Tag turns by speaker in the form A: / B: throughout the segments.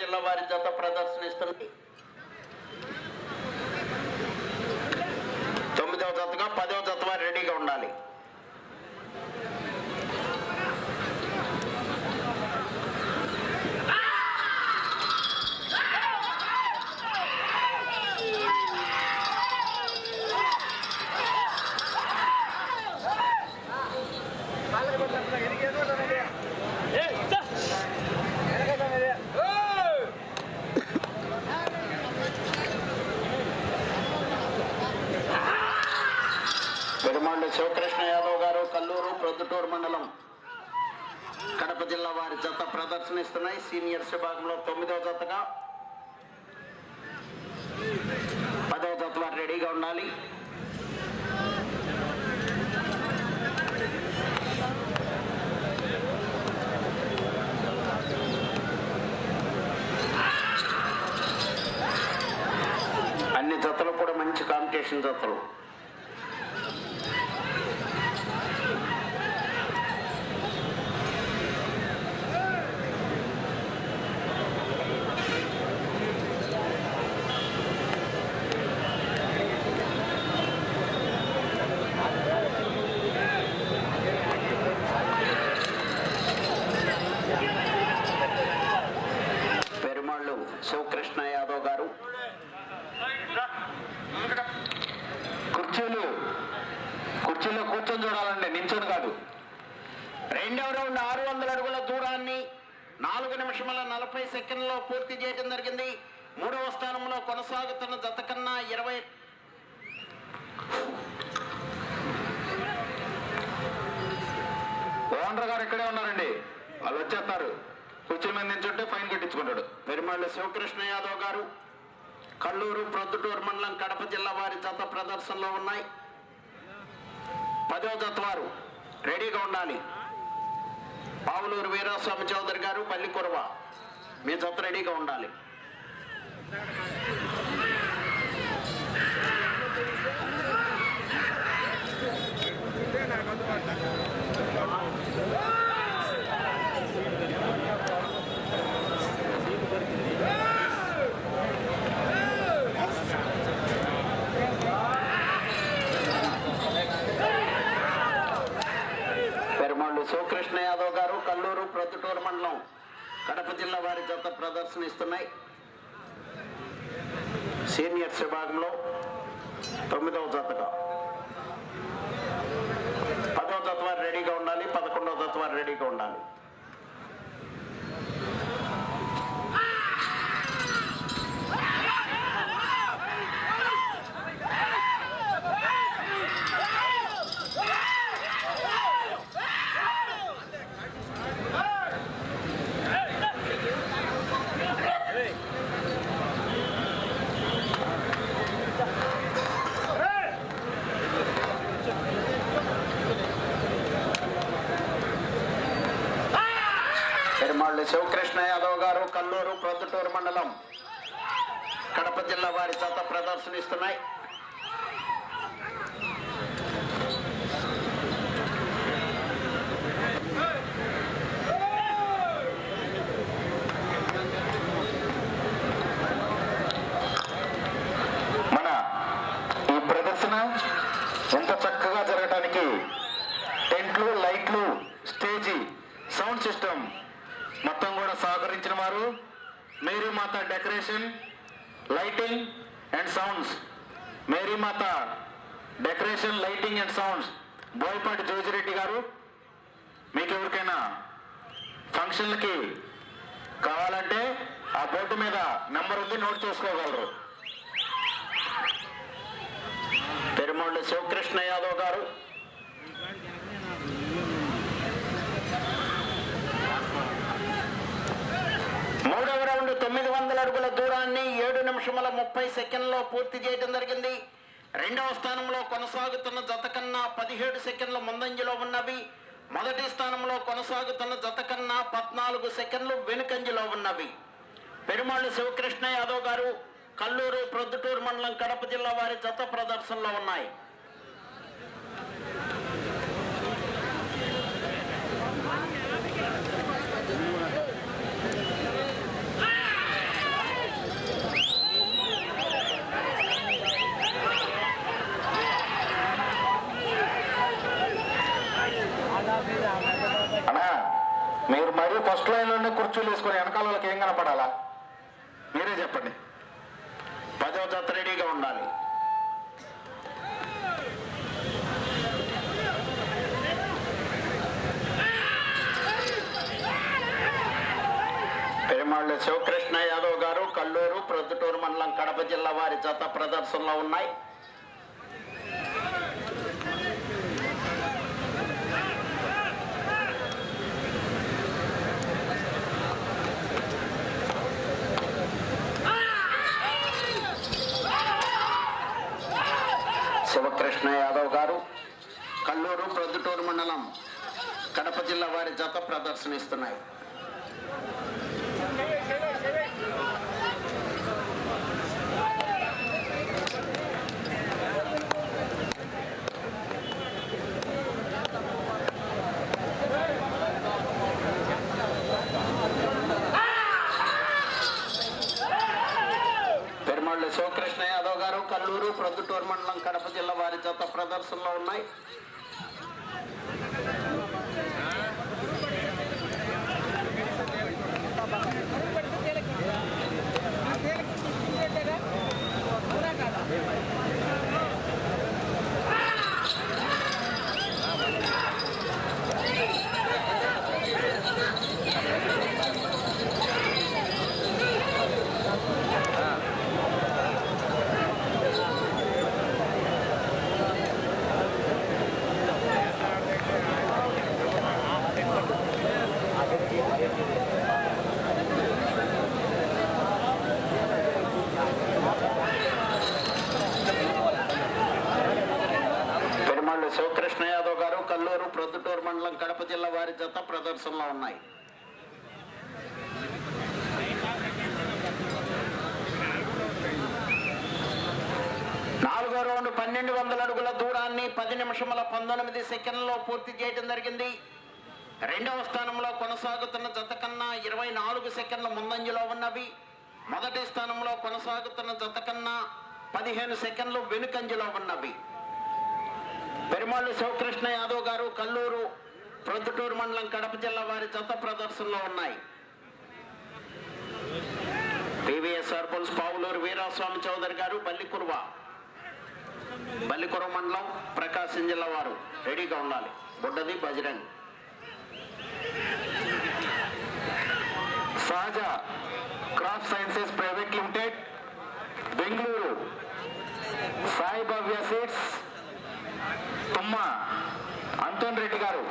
A: జిల్లా వారి జత ప్రదర్శనిస్తుంది తొమ్మిదవ జతగా పదవ జత వారు రెడీగా ఉండాలి పెరుమాళ్ళు శివకృష్ణ యాదవ్ గారు కల్లూరు ప్రొద్దుటూరు మండలం కడప జత ప్రదర్శనిస్తున్నాయి. సీనియర్స్ విభాగంలో తొమ్మిదవ జతగా పదవ జత వారు రెడీగా ఉండాలి. అన్ని జతలు కూడా మంచి కాంపిటీషన్ జతలు పెరుమాళ్ళు శివకృష్ణ యాదవ్ గారు కుర్చీలు కుర్చీలో కూర్చొని చూడాలండి నించొని కాదు రెండవ రౌండ్ ఆరు వందల అడుగుల దూరాన్ని నాలుగు నిమిషముల నలభై సెకండ్లో పూర్తి చేయడం జరిగింది. మూడవ స్థానంలో కొనసాగుతున్న జత కన్నా ఇరవై
B: ఓనర్ గారు ఇక్కడే ఉన్నారండి. వాళ్ళు వచ్చేస్తారు. కుర్చీ మీద నించుంటే ఫైన్ కట్టించుకుంటాడు.
A: పెరుమాళ్ళ శివకృష్ణ యాదవ్ గారు కల్లూరు ప్రొద్దుటూరు మండలం కడప జిల్లా వారి జత ప్రదర్శనలో ఉన్నాయి. పదో జత వారు రెడీగా ఉండాలి. పావులూరు వీరాస్వామి చౌదరి గారు పల్లికొరవ మీ జత రెడీగా ఉండాలి పెరుమాళ్ళు శివకృష్ణ యాదవ్ గారు కల్లూరు ప్రొద్దుటూరు మండలం కడప జిల్లా వారి జత ప్రదర్శనిస్తున్నాయి సీనియర్స్ విభాగంలో తొమ్మిదవ జతగా పదవ జత వారు రెడీగా ఉండాలి పదకొండవ జత వారు రెడీగా ఉండాలి పెరుమాళ్ళు శివకృష్ణ యాదవ్ గారు కల్లూరు ప్రొద్దుటూరు మండలం కడప జిల్లా వారి చేత ప్రదర్శనిస్తున్నాయి.
B: మన ఈ ప్రదర్శన ఎంత చక్కగా జరగటానికి టెంట్లు లైట్లు స్టేజీ సౌండ్ సిస్టమ్ మొత్తం కూడా సహకరించిన వారు. Mary Mata decoration lighting and sounds. Mary Mata decoration lighting and sounds. Boyapati Jojireddy garu మీకు ఎవరికైనా ఫంక్షన్లకి కావాలంటే ఆ బోర్డు మీద నెంబర్ ఉంది నోట్ చేసుకోగలరు.
A: పెరుమాళ్ళు శివకృష్ణ యాదవ్ గారు. మూడవ రౌండ్ తొమ్మిది వందల అడుగుల దూరాన్ని ఏడు నిమిషముల ముప్పై సెకండ్లో పూర్తి చేయడం జరిగింది. రెండవ స్థానంలో కొనసాగుతున్న జత కన్నా పదిహేడు సెకండ్ల ముందంజలో ఉన్నవి. మొదటి స్థానంలో కొనసాగుతున్న జత కన్నా పద్నాలుగు సెకండ్లు వెనుకంజలో ఉన్నవి. పెరుమాళ్ళు శివకృష్ణ యాదవ్ గారు కల్లూరు ప్రొద్దుటూరు మండలం కడప జిల్లా వారి జత ప్రదర్శనలో ఉన్నాయి
B: అన్నా మీరు మరీ ఫస్ట్ లైన్లోనే కుర్చీలు వేసుకొని వెనకాల వాళ్ళకి ఏం కనపడాలా? మీరే చెప్పండి.
A: పదవ జత రెడీగా ఉండాలి. పెరుమాళ్ళు శివకృష్ణ యాదవ్ గారు కల్లూరు ప్రొద్దుటూరు మండలం కడప జిల్లా వారి జత ప్రదర్శనలో ఉన్నాయి. శివకృష్ణ యాదవ్ గారు కల్లూరు ప్రొద్దుటూరు మండలం కడప జిల్లా వారి జత ప్రదర్శనిస్తున్నాయి పెరుమాళ్ళు శివకృష్ణ యాదవ్ గారు కల్లూరు ప్రొద్దుటూరు మండలం కడప జిల్లా వారి జత ప్రదర్శనలో ఉన్నాయి పెరుమాళ్ళు శివకృష్ణ యాదవ్ గారు కల్లూరు ప్రొద్దుటూరు మండలం కడప జిల్లా వారి జత ప్రదర్శనలో ఉన్నాయి నాలుగో రౌండ్ పన్నెండు వందల అడుగుల దూరాన్ని పది నిమిషముల పంతొమ్మిది సెకండ్లో పూర్తి చేయడం జరిగింది. రెండవ స్థానంలో కొనసాగుతున్న జత కన్నా ఇరవై నాలుగు సెకండ్ల ముందంజలో ఉన్నవి. మొదటి స్థానంలో కొనసాగుతున్న జత కన్నా పదిహేను సెకండ్లు వెనుకంజలో ఉన్నవి. పెరుమాళ్ళు శివకృష్ణ యాదవ్ గారు కల్లూరు ప్రొద్దుటూరు మండలం కడప జిల్లా వారి జత ప్రదర్శనలో ఉన్నాయి. PVSR pulses Pavuluru Veeraswamy Chowdary garu Ballikurava. Ballikurava మండలం ప్రకాశం జిల్లా వారు రెడీగా ఉండాలి. బుడ్డది Bajrang.
B: Sahaja crop sciences private limited Bengaluru. Sai Bhavya seeds Tumma Anthon Reddy గారు.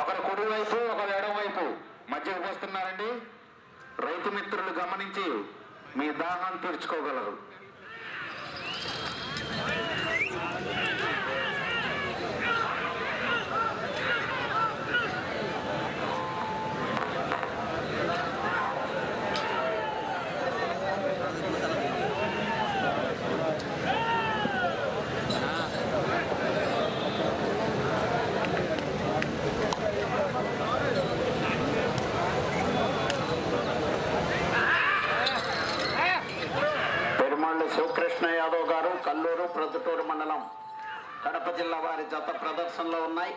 B: ఒకరు కుడి వైపు ఒకరు ఎడమ వైపు మధ్యకు వస్తున్నారండి రైతు మిత్రులు గమనించి మీ దాహాన్ని తీర్చుకోగలరు.
A: కృష్ణ యాదవ్ గారు కల్లూరు ప్రొద్దుటూరు మండలం కడప జిల్లా వారి జత ప్రదర్శనలో ఉన్నాయి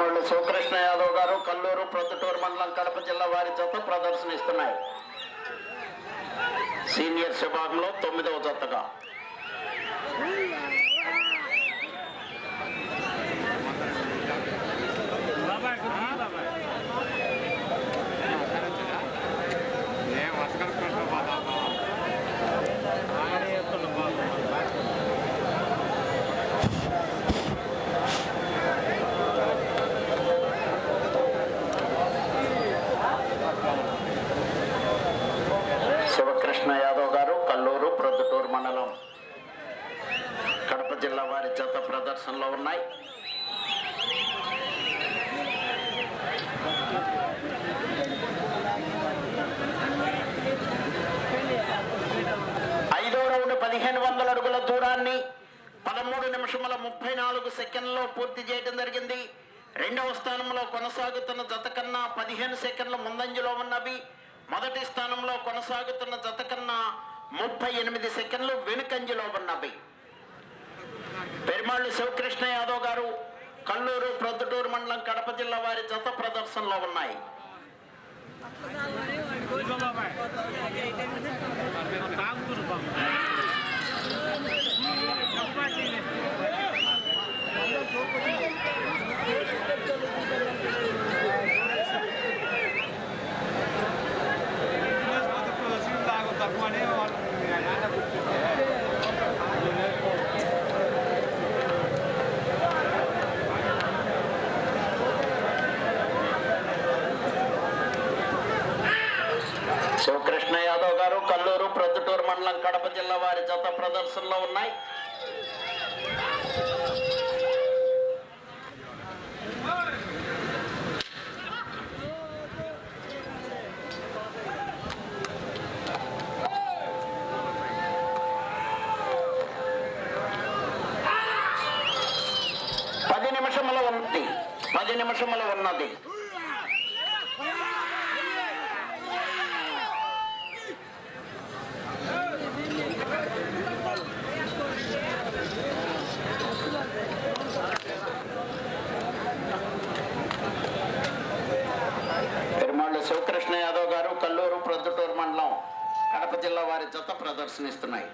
A: పెరుమళ్ళు శివకృష్ణ యాదవ్ గారు కల్లూరు ప్రొద్దుటూరు మండలం కడప జిల్లా వారి జత ప్రదర్శనిస్తున్నాయి సీనియర్స్ విభాగంలో తొమ్మిదవ జతగా
C: ఏం వసకలుపుకుంటా బాబా ఆయన చెప్తున్నా బాబా
A: జిల్లా ప్రదర్శనలో ఉన్నాయి. ఐదో రౌండ్ పదిహేను వందల అడుగుల దూరాన్ని పదమూడు నిమిషముల ముప్పై నాలుగు సెకండ్లో పూర్తి చేయడం జరిగింది. రెండవ స్థానంలో కొనసాగుతున్న జత కన్నా పదిహేను సెకండ్ల ముందంజలో ఉన్నవి. మొదటి స్థానంలో కొనసాగుతున్న జత కన్నా ముప్పై ఎనిమిది సెకండ్లు వెనుకంజలో ఉన్నవి. పెరిమాళ్ళు శివకృష్ణ యాదవ్ గారు కల్లూరు ప్రొద్దుటూరు మండలం కడప జిల్లా వారి జత ప్రదర్శనలో ఉన్నాయి.
C: తక్కువనే వాళ్ళు నాన్న కూర్చుంటే
A: శివకృష్ణ యాదవ్ గారు కల్లూరు ప్రొద్దుటూరు మండలం కడప జిల్లా వారి జత ప్రదర్శనలో ఉన్నాయి. పది నిమిషముల ఉంది. పది నిమిషముల ఉన్నది పెరుమాళ్ళు శివకృష్ణ యాదవ్ గారు కల్లూరు ప్రొద్దుటూరు మండలం కడప జిల్లా వారి జత ప్రదర్శనిస్తున్నాయి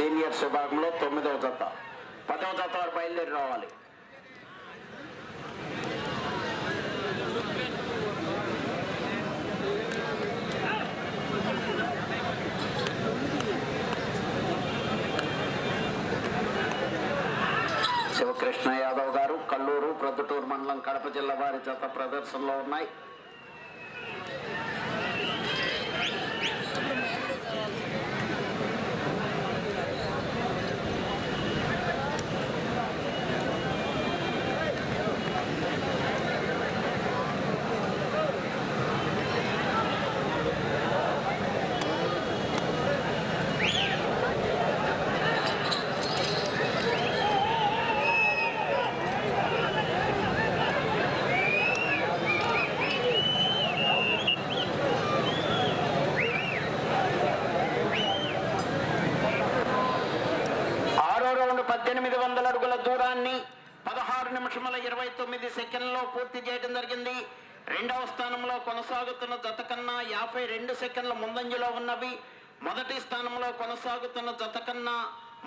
A: సీనియర్స్ విభాగంలో తొమ్మిదవ జత. పదవ జత వారు బయలుదేరి రావాలి. శివకృష్ణ యాదవ్ గారు కల్లూరు ప్రొద్దుటూరు మండలం కడప జిల్లా వారి జత ప్రదర్శనలో ఉన్నాయి ఆరో రౌండ్ పద్దెనిమిది వందల అడుగుల దూరాన్ని పదహారు నిమిషముల ఇరవై తొమ్మిది సెకండ్లో పూర్తి చేయడం జరిగింది. రెండవ స్థానంలో కొనసాగుతున్న జత కన్నా యాభై రెండు సెకండ్ల ముందంజలో ఉన్నవి. మొదటి స్థానంలో కొనసాగుతున్న జత కన్నా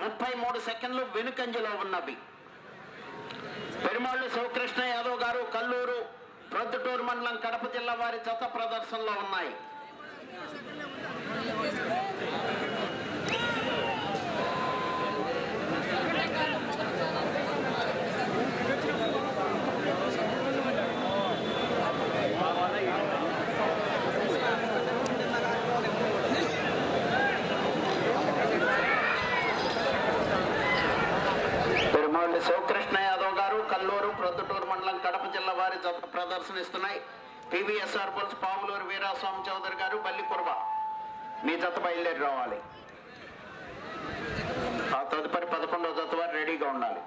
A: ముప్పై మూడు సెకండ్లు వెనుకంజలో ఉన్నవి. పెరుమాళ్ళు శివకృష్ణ యాదవ్ గారు కల్లూరు ప్రొద్దుటూరు మండలం కడప జిల్లా వారి జత ప్రదర్శనలో ఉన్నాయి పెరుమాళ్ళు శివకృష్ణ యాదవ్ గారు కల్లూరు ప్రొద్దుటూరు మండలం కడప జిల్లా వారి జత ప్రదర్శనిస్తున్నాయి. పివిఎస్ఆర్ పుల్స్ పాములూరు వీరాస్వామి చౌదరి గారు బల్లి బల్లికుర్వ మీ జత బయలుదేరి రావాలి. ఆ తదుపరి పదకొండవ జత వారు రెడీగా ఉండాలి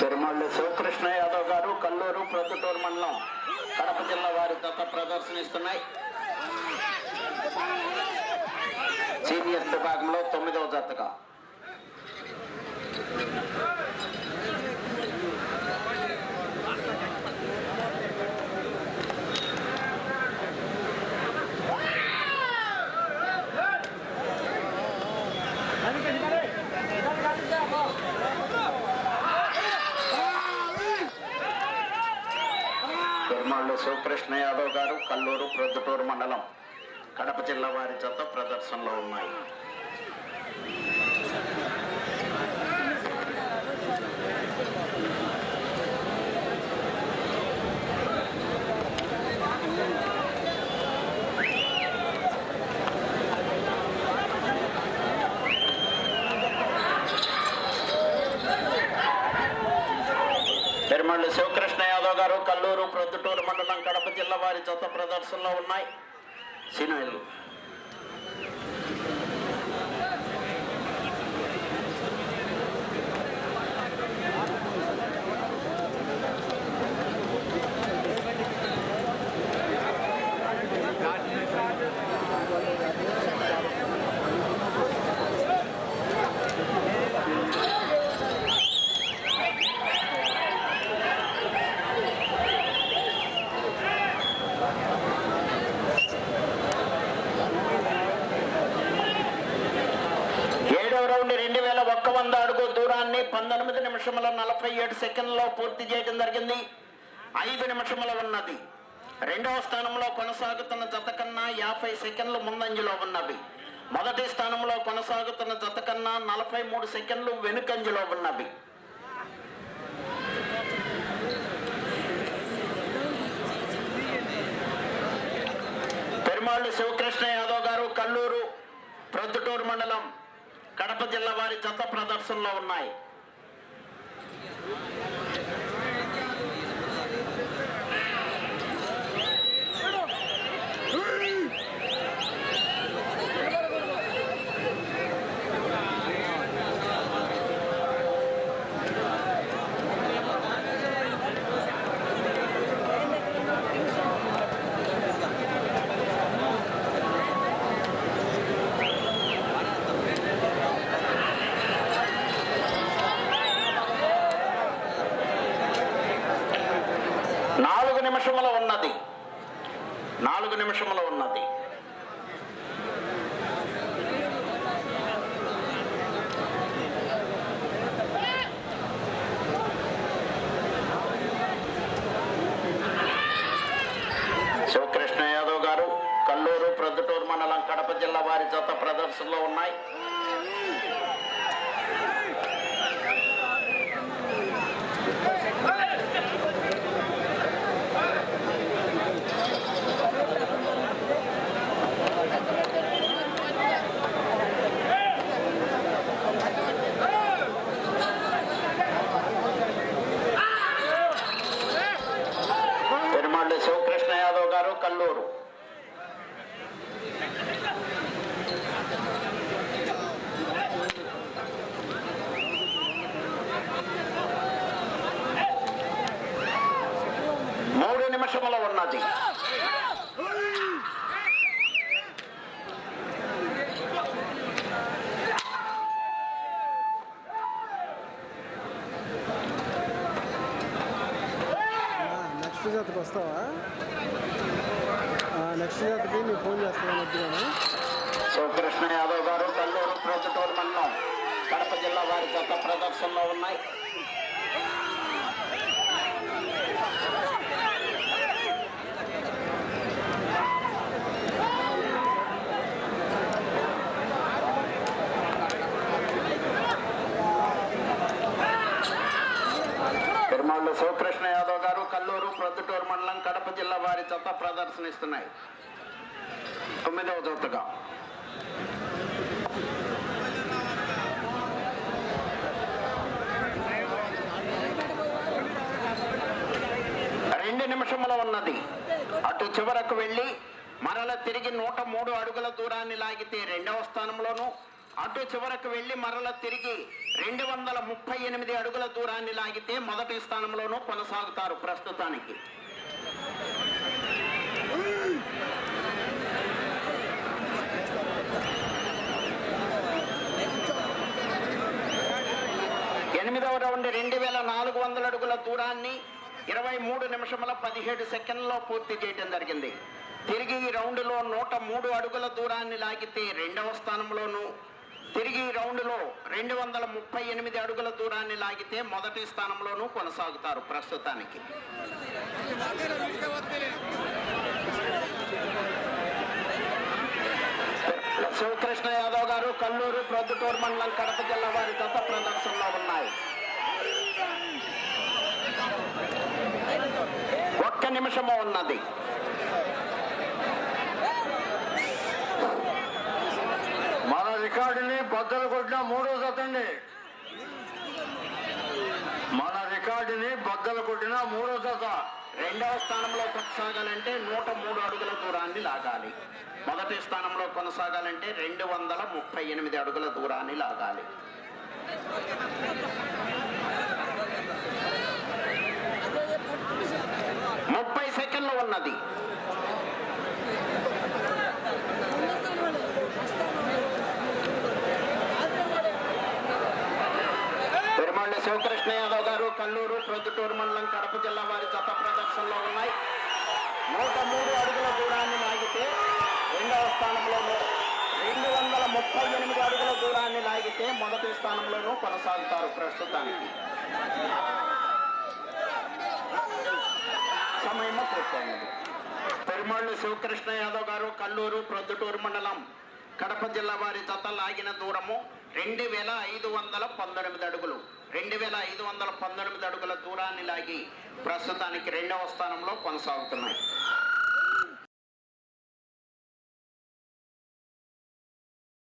A: పెరుమాళ్ళు శివకృష్ణ యాదవ్ గారు కల్లూరు ప్రొద్దుటూరు మండలం కడప జిల్లా వారి దత్త సీనియర్ విభాగంలో తొమ్మిదవ జతగా కృష్ణ యాదవ్ గారు కల్లూరు ప్రొద్దుటూరు మండలం కడప జిల్లా వారి జత ప్రదర్శనలో ఉన్నాయి. పెరుమళ్ళు శివకృష్ణ యాదవ్ గారు కల్లూరు ప్రొద్దుటూరు మండలం కడప జిల్లా వారి జత ప్రదర్శనలో ఉన్నాయి. సినిమాలు ఏడవ రౌండ్ రెండు వేల ఒక్క వంద అడుగు దూరాన్ని పంతొమ్మిది నిమిషముల నలభై ఏడు సెకండ్లో పూర్తి చేయడం జరిగింది. ఐదు నిమిషముల ఉన్నది. రెండవ స్థానంలో కొనసాగుతున్న జత కన్నా యాభై సెకండ్లు ముందంజలో ఉన్నవి. మొదటి స్థానంలో కొనసాగుతున్న జత కన్నా నలభై మూడు సెకండ్లు వెనుకంజలో ఉన్నవి. పెరుమాళ్ళు శివకృష్ణ యాదవ్ గారు కల్లూరు ప్రొద్దుటూరు మండలం కడప జిల్లా వారి చెత్త ప్రదర్శనలో ఉన్నాయి నాలుగు నిమిషముల ఉన్నది నాలుగు నిమిషముల ఉన్నది శివకృష్ణ యాదవ్ గారు కల్లూరు ప్రొద్దుటూరు మండలం కడప జిల్లా వారి జత ప్రదర్శనలో ఉన్నాయి పెరుమాళ్ళు శివకృష్ణ యాదవ్ గారు కల్లూరు మూడు నిమిషముల ఉన్నది
D: నెక్స్ట్ జాతకి వస్తావా నెక్స్ట్ జాతకి నేను ఫోన్ చేస్తాను మధ్యలో
A: శివకృష్ణ యాదవ్ గారు కల్లూరు ప్రొద్దుటూరు మండలం కడప జిల్లా వారి గత ప్రదర్శనలో ఉన్నాయి పెరుమాళ్ళు శివకృష్ణ యాదవ్ గారు కల్లూరు ప్రొద్దుటూరు మండలం కడప జిల్లా వారి ప్రదర్శనిస్తున్నాయి. తొమ్మిదవ జతగా రెండు నిమిషముల ఉన్నది. అటు చివరకు వెళ్ళి మరల తిరిగి నూట మూడు అడుగుల దూరాన్ని లాగితే రెండవ స్థానంలోను అటు చివరకు వెళ్ళి మరల తిరిగి రెండు వందల ముప్పై ఎనిమిది అడుగుల దూరాన్ని లాగితే మొదటి స్థానంలోనూ కొనసాగుతారు ప్రస్తుతానికి. ఎనిమిదవ రెండు వేల నాలుగు వందల అడుగుల దూరాన్ని ఇరవై మూడు నిమిషముల పదిహేడు సెకండ్లో పూర్తి చేయడం జరిగింది. తిరిగి ఈ రౌండ్లో నూట మూడు అడుగుల దూరాన్ని లాగితే రెండవ స్థానంలోను తిరిగి ఈ రౌండ్లో రెండు వందల ముప్పై ఎనిమిది అడుగుల దూరాన్ని లాగితే మొదటి స్థానంలోనూ కొనసాగుతారు ప్రస్తుతానికి. శివకృష్ణ యాదవ్ గారు కల్లూరు ప్రొద్దుటూరు మండలం కడప జిల్లా వారి గత ప్రదర్శనలో ఉన్నాయి. ఒక్క నిమిషము ఉన్నది.
B: మన రికార్డుని బద్దలు కొట్టిన మూడో జత మన రికార్డుని బద్దలు కొట్టిన మూడో జత
A: రెండవ స్థానంలో కొనసాగాలంటే నూట మూడు అడుగుల దూరాన్ని లాగాలి. మొదటి స్థానంలో కొనసాగాలంటే రెండు వందల ముప్పై ఎనిమిది అడుగుల దూరాన్ని లాగాలి. ముప్పై సెకండ్లు ఉన్నది. పెరుమాళ్ళ శివకృష్ణ యాదవ్ గారు కల్లూరు ప్రొద్దుటూరు మండలం కడప జిల్లా వారి జత ప్రదర్శనలో ఉన్నాయి. నూట మూడు అడుగుల దూరాన్ని లాగితే రెండవ స్థానంలోనూ రెండు వందల ముప్పై ఎనిమిది అడుగుల దూరాన్ని లాగితే మొదటి స్థానంలోనూ కొనసాగుతారు ప్రస్తుతానికి. సమయం పూర్తయినది పెరుమాళ్ళు శివకృష్ణ యాదవ్ గారు కల్లూరు ప్రొద్దుటూరు మండలం కడప జిల్లా వారి జత లాగిన దూరము రెండు వేల ఐదు వందల పంతొమ్మిది అడుగులు. రెండు వేల ఐదు వందల పంతొమ్మిది అడుగుల దూరాన్ని లాగి ప్రస్తుతానికి రెండవ స్థానంలో కొనసాగుతున్నాయి.